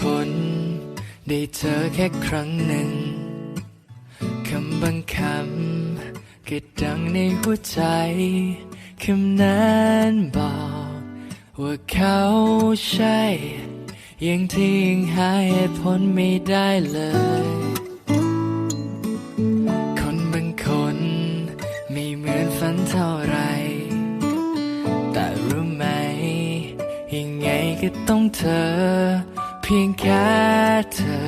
คน ได้เจอแค่ครั้งหนึ่ง คำบางคำก็ดังในหัวใจ คำนั้นบอกว่าเขาใช่ยังที่ยังหาเหตุผลไม่ได้เลย คนบางคนไม่เหมือนฝันเท่าไร แต่รู้ไหม ยังไงก็ต้องเธอ เพียงแค่เธอ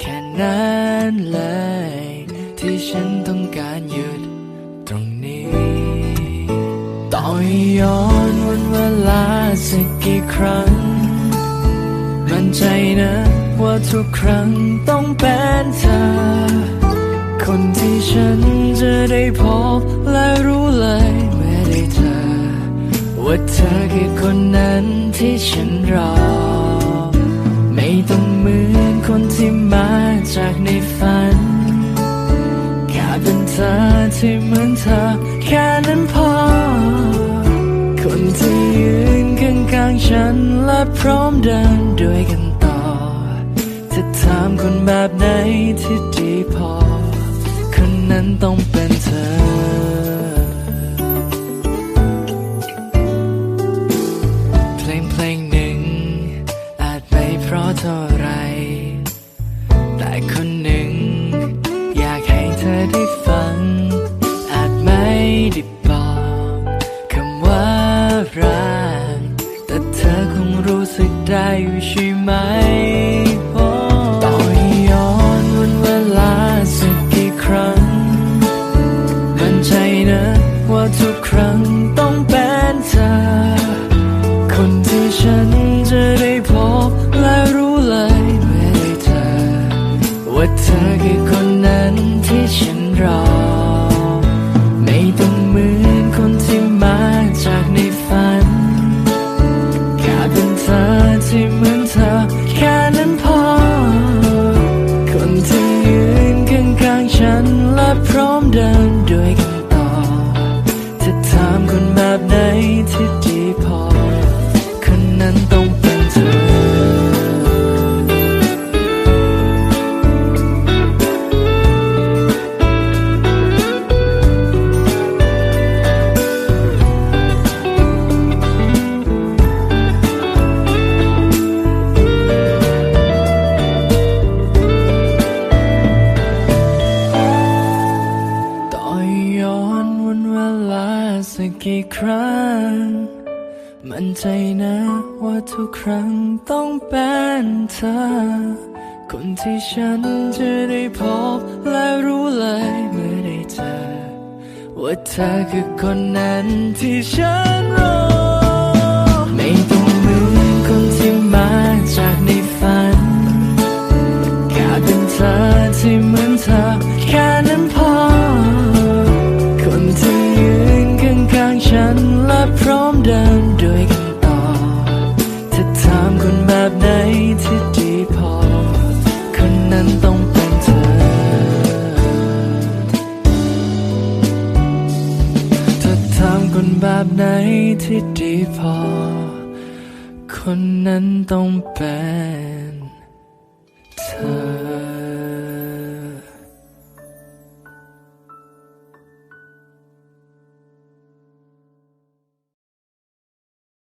แค่นั้นเลย ที่ฉันต้องการหยุดตรงนี้ต่อให้ย้อนวันเวลาสักกี่ครั้ง มั่นใจนะว่าทุกครั้งต้องเป็นเธอ คนที่ฉันจะได้พบและรู้เลยเมื่อได้เจอว่าเธอคือคนนั้นที่ฉันรอ ต้องเหมือนคนที่มาจากในฝัน แค่เป็นเธอที่เหมือนเธอ แค่นั้นพอ คนที่ยืนข้างๆฉันและพร้อมเดินด้วยกันต่อ จะถามคนแบบไหนที่ดีพอ คนนั้นต้องเป็น ได้ฟัง อาจไม่ได้บอกคำว่ารักแต่เธอคงรู้สึกได้อยู่ใช่ไหมโอ้ต่อให้ย้อนวันเวลาสักกี่ครั้ง มั่นใจนะว่าทุกครั้งต้องเป็นเธอ คนที่ฉันจะได้พบและรู้เลยเมื่อได้เจอว่าเธอคือ กี่ครั้ง มั่นใจนะว่าทุกครั้งต้องเป็นเธอ คนที่ฉันจะได้พบและรู้เลยเมื่อได้เจอ ว่าเธอคือคนนั้นที่ฉันรอ ไม่ต้องเหมือนคนที่มาจากในฝันแค่เป็นเธอที่เหมือนเธอแค่ ไหนที่ดีพอ คนนั้นต้องเป็น